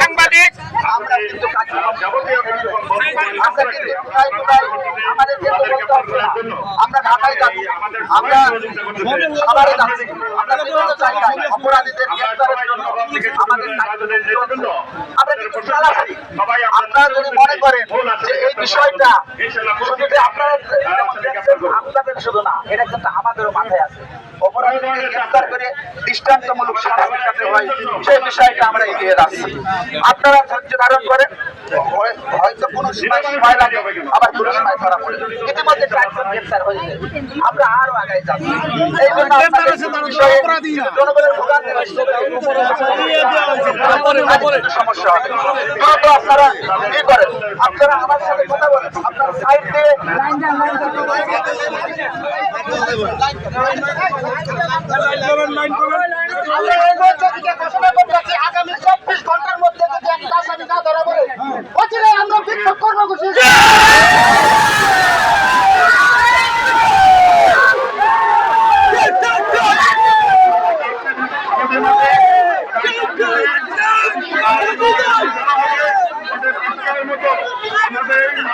সাংবাদিক আমরা কিন্তু কোথায় আমাদের আমরা ঢাকায় যাচ্ছি। আমরা খাবারে যাচ্ছি। আমরা বিভিন্ন জায়গায় অপরাধীদের গ্রেফতারের জন্য আমাদের আমরা আপনারা যদি মনে করেন যে এই বিষয়টা আপনারা আপনাদের শুধু না এটা কিন্তু আমাদেরও মাথায় আছে। অপরাধীদের গ্রেফতার করে দৃষ্টান্তমূলক শাস্তি যাতে হয় সেই বিষয়টা আমরা এগিয়ে যাচ্ছি। আপনারা ধৈর্য ধারণ করেন। হয়- হয়তো কোনো সময় সময় লাগে আবার কোনো সময় ধরা পড়ে। ইতিমধ্যে চারজন গ্রেফতার হয়েছে। আমরা আরও আগায় যাচ্ছি। এই জন্য জনগণের ভোগান্তি সমস্যা হবে। আপনারা কি করেন? আপনারা আমার সাথে সাইড। দিয়ে আগামী চব্বিশ ঘণ্টার মধ্যে যদি একটা আসামি না ধরা পড়ে, অচিরে আমরা বিক্ষোভ কর্মসূচি